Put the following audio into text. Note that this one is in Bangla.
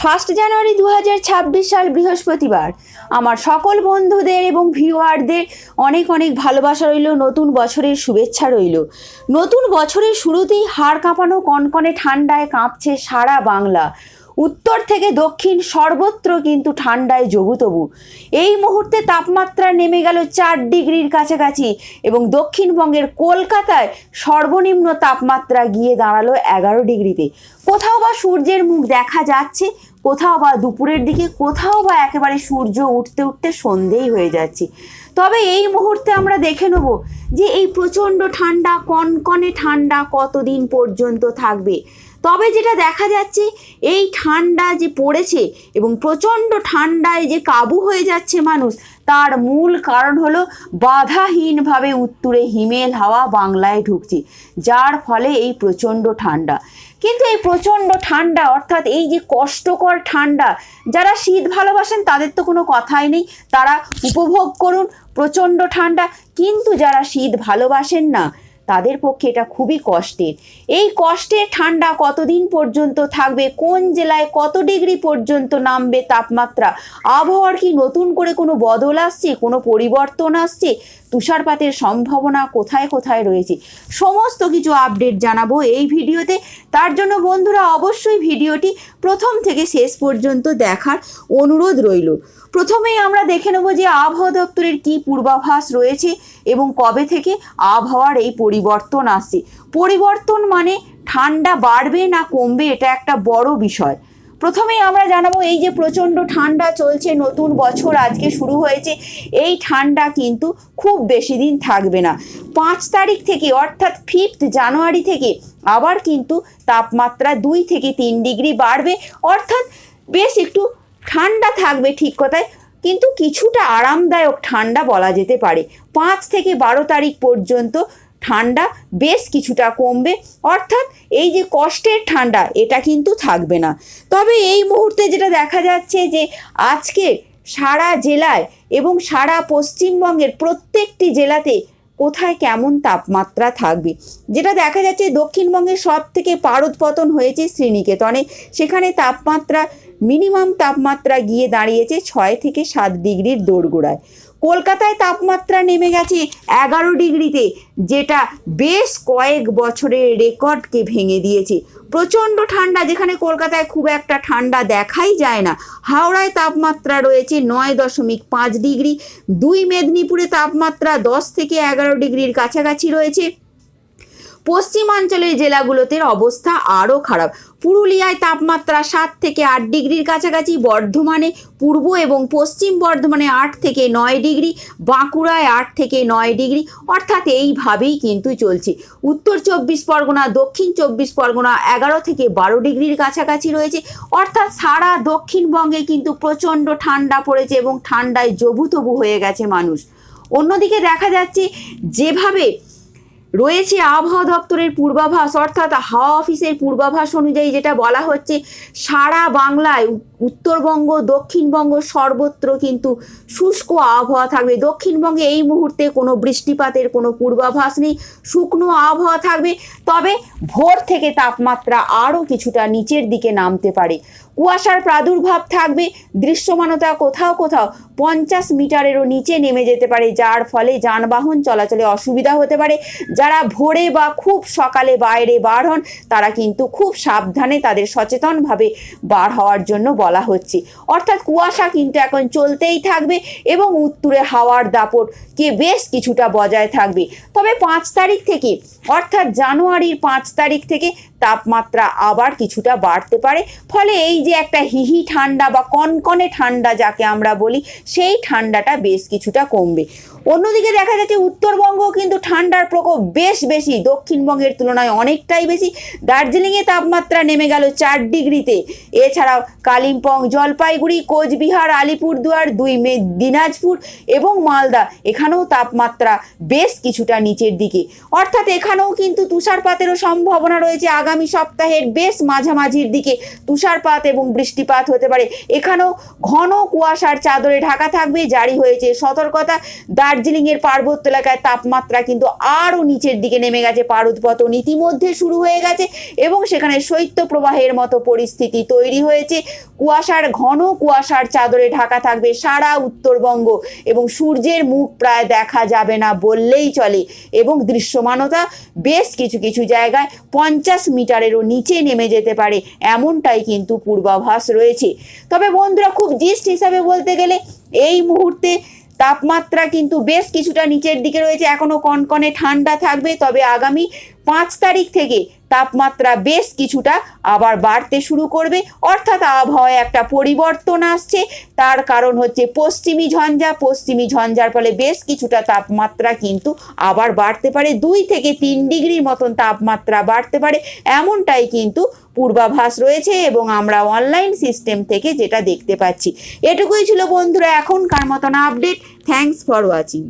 ফার্স্ট জানুয়ারি দু হাজার ছাব্বিশ সাল বৃহস্পতিবার। আমার সকল বন্ধুদের এবং ভিউয়ারদের অনেক অনেক ভালোবাসা রইল, নতুন বছরের শুভেচ্ছা রইল। নতুন বছরের শুরুতেই হাড় কাঁপানো কনকনে ঠান্ডায় কাঁপছে সারা বাংলা। উত্তর থেকে দক্ষিণ সর্বত্র কিন্তু ঠান্ডায় জবুতবু এই মুহূর্তে তাপমাত্রা নেমে গেল চার ডিগ্রির কাছাকাছি এবং দক্ষিণবঙ্গের কলকাতায় সর্বনিম্ন তাপমাত্রা গিয়ে দাঁড়াল এগারো ডিগ্রিতে। কোথাও বা সূর্যের মুখ দেখা যাচ্ছে কোথাও বা দুপুরের দিকে কোথাও বা একেবারে সূর্য উঠতে উঠতে সন্ধেই হয়ে যাচ্ছে। তবে এই মুহূর্তে আমরা দেখে নেব যে এই প্রচণ্ড ঠান্ডা, কনকনে ঠান্ডা কতদিন পর্যন্ত থাকবে। তবে যেটা দেখা যাচ্ছে, এই ঠান্ডা যে পড়েছে এবং প্রচণ্ড ঠান্ডায় যে কাবু হয়ে যাচ্ছে মানুষ তার মূল কারণ হলো বাধাহীনভাবে উত্তরে হিমেল হাওয়া বাংলায় ঢুকছে, যার ফলে এই প্রচণ্ড ঠান্ডা। কিন্তু এই প্রচণ্ড ঠান্ডা, অর্থাৎ এই যে কষ্টকর ঠান্ডা, যারা শীত ভালোবাসেন তাদের তো কোনো কথাই নেই। তারা উপভোগ করুন প্রচণ্ড ঠান্ডা, কিন্তু যারা শীত ভালোবাসেন না তাদের পক্ষে এটা খুবই কষ্টের। এই কষ্টের ঠান্ডা কতদিন পর্যন্ত থাকবে? কোন জেলায় কত ডিগ্রি পর্যন্ত নামবে তাপমাত্রা? আবহাওয়ার কি নতুন করে কোনো বদল আসছে? কোনো পরিবর্তন আসছে? তুষারপাতের সম্ভাবনা কোথায় কোথায় রয়েছে? সমস্ত কিছু আপডেট জানাব এই ভিডিওতে। তার জন্য বন্ধুরা, অবশ্যই ভিডিওটি প্রথম থেকে শেষ পর্যন্ত দেখার অনুরোধ রইল। প্রথমেই আমরা দেখে নেব যে আবহাওয়া দপ্তরের কি পূর্বাভাস রয়েছে এবং কবে থেকে আবহাওয়ার এই পরিবর্তন আসছে পরিবর্তন মানে ঠান্ডা বাড়বে না কমবে, এটা একটা বড় বিষয়। প্রথমেই আমরা জানাব এই যে প্রচণ্ড ঠান্ডা চলছে, নতুন বছর আজকে শুরু হয়েছে, এই ঠান্ডা কিন্তু খুব বেশি দিন থাকবে না। পাঁচ তারিখ থেকে অর্থাৎ ফিফথ জানুয়ারি থেকে আবার কিন্তু তাপমাত্রা দুই থেকে তিন ডিগ্রি বাড়বে। অর্থাৎ বেশ একটু ঠান্ডা থাকবে ঠিক কথায়, কিন্তু কিছুটা আরামদায়ক ঠান্ডা বলা যেতে পারে। পাঁচ থেকে বারো তারিখ পর্যন্ত ঠান্ডা বেশ কিছুটা কমবে। অর্থাৎ এই যে কষ্টের ঠান্ডা, এটা কিন্তু থাকবে না। তবে এই মুহূর্তে যেটা দেখা যাচ্ছে যে আজকে সারা জেলায় এবং সারা পশ্চিমবঙ্গের প্রত্যেকটি জেলাতে কোথায় কেমন তাপমাত্রা থাকবে? যেটা দেখা যাচ্ছে দক্ষিণবঙ্গের সব থেকে পারদ পতন হয়েছে শ্রীনিকেতনে। সেখানে তাপমাত্রা, মিনিমাম তাপমাত্রা গিয়ে দাঁড়িয়েছে ছয় থেকে সাত ডিগ্রির দোরগোড়ায়। কলকাতায় তাপমাত্রা নেমে গেছে এগারো ডিগ্রিতে, যেটা বেশ কয়েক বছরের রেকর্ডকে ভেঙে দিয়েছে। প্রচণ্ড ঠান্ডা, যেখানে কলকাতায় খুব একটা ঠান্ডা দেখাই যায় না। হাওড়ায় তাপমাত্রা রয়েছে নয় দশমিক পাঁচ ডিগ্রি, দুই মেদিনীপুরে তাপমাত্রা দশ থেকে এগারো ডিগ্রির কাছাকাছি রয়েছে। পশ্চিমাঞ্চলের জেলাগুলোতে অবস্থা আরও খারাপ। পুরুলিয়ায় তাপমাত্রা সাত থেকে আট ডিগ্রির কাছাকাছি, বর্ধমানে পূর্ব এবং পশ্চিম বর্ধমানে আট থেকে নয় ডিগ্রি, বাঁকুড়ায় আট থেকে নয় ডিগ্রি, অর্থাৎ এইভাবেই কিন্তু চলছে। উত্তর চব্বিশ পরগনা, দক্ষিণ চব্বিশ পরগনা এগারো থেকে বারো ডিগ্রির কাছাকাছি রয়েছে। অর্থাৎ সারা দক্ষিণবঙ্গে কিন্তু প্রচণ্ড ঠান্ডা পড়েছে এবং ঠান্ডায় জবুতবু হয়ে গেছে মানুষ। অন্যদিকে দেখা যাচ্ছে, যেভাবে রয়েছে আবহাওয়া দপ্তরের পূর্বাভাস, অর্থাৎ হাওয়া অফিসের পূর্বাভাস অনুযায়ী যেটা বলা হচ্ছে, সারা বাংলায় উত্তরবঙ্গ, দক্ষিণবঙ্গ সর্বত্র কিন্তু শুষ্ক আবহাওয়া থাকবে। দক্ষিণবঙ্গে এই মুহূর্তে কোনো বৃষ্টিপাতের কোনো পূর্বাভাস নেই, শুকনো আবহাওয়া থাকবে। তবে ভোর থেকে তাপমাত্রা আরও কিছুটা নিচের দিকে নামতে পারে। কুয়াশার প্রাদুর্ভাব থাকবে, দৃশ্যমানতা কোথাও কোথাও পঞ্চাশ মিটারেরও নিচে নেমে যেতে পারে, যার ফলে যানবাহন চলাচলে অসুবিধা হতে পারে। যারা ভোরে বা খুব সকালে বাইরে বার হন, তারা কিন্তু খুব সাবধানে তাদের সচেতনভাবে বার হওয়ার জন্য বলা হচ্ছে। অর্থাৎ কুয়াশা কিন্তু এখন চলতেই থাকবে এবং উত্তরে হাওয়ার দাপট কে বেশ কিছুটা বজায় থাকবে। তবে পাঁচ তারিখ থেকে, অর্থাৎ জানুয়ারির পাঁচ তারিখ থেকে তাপমাত্রা আবার কিছুটা বাড়তে পারে। ফলে এই যে একটা হিহি ঠান্ডা বা কনকনে ঠান্ডা যাকে আমরা বলি, সেই ঠান্ডাটা বেশ কিছুটা কমবে। অন্যদিকে দেখা যাচ্ছে উত্তরবঙ্গ কিন্তু ঠান্ডার প্রকোপ বেশ বেশি। দক্ষিণবঙ্গের তুলনায় অনেকটাই বেশি। দার্জিলিংয়ে তাপমাত্রা নেমে গেল চার ডিগ্রিতে। এছাড়াও কালিম্পং, জলপাইগুড়ি, কোচবিহার, আলিপুরদুয়ার, দুই মে, দিনাজপুর এবং মালদা এখানেও তাপমাত্রা বেশ কিছুটা নিচের দিকে। অর্থাৎ এখানেও কিন্তু তুষারপাতেরও সম্ভাবনা রয়েছে। আগামী সপ্তাহের বেশ মাঝামাঝির দিকে তুষারপাত এবং বৃষ্টিপাত হতে পারে। এখানেও ঘন কুয়াশার চাদরে ঢাকা থাকবে। জারি হয়েছে সতর্কতা। দার্জিলিং দার্জিলিংয়ের পার্বত্য এলাকায় তাপমাত্রা কিন্তু আরও নিচের দিকে নেমে গেছে। পারদপতন ইতিমধ্যে শুরু হয়ে গেছে এবং সেখানে শৈত্যপ্রবাহের মতো পরিস্থিতি তৈরি হয়েছে। কুয়াশার ঘন কুয়াশার চাদরে ঢাকা থাকবে সারা উত্তরবঙ্গ এবং সূর্যের মুখ প্রায় দেখা যাবে না বললেই চলে এবং দৃশ্যমানতা বেশ কিছু কিছু জায়গায় পঞ্চাশ মিটারেরও নিচে নেমে যেতে পারে এমনটাই কিন্তু পূর্বাভাস রয়েছে। তবে বন্ধুরা, খুব জিস্ট হিসাবে বলতে গেলে এই মুহূর্তে তাপমাত্রা কিন্তু বেশ কিছুটা নিচের দিকে রয়েছে। এখনও কনকনে ঠান্ডা থাকবে, তবে আগামী পাঁচ তারিখ থেকে তাপমাত্রা বেশ কিছুটা আবার বাড়তে শুরু করবে। অর্থাৎ আবহাওয়ায় একটা পরিবর্তন আসছে। তার কারণ হচ্ছে পশ্চিমী ঝঞ্ঝা। পশ্চিমী ঝঞ্ঝার ফলে বেশ কিছুটা তাপমাত্রা কিন্তু আবার বাড়তে পারে। দুই থেকে তিন ডিগ্রির মতন তাপমাত্রা বাড়তে পারে। এমনটাই কিন্তু পূর্বাভাস রয়েছে এবং আমরা অনলাইন সিস্টেম থেকে যেটা দেখতে পাচ্ছি। এটুকুই ছিল বন্ধুরা, এখনকার মতন আপডেট। Thanks for watching.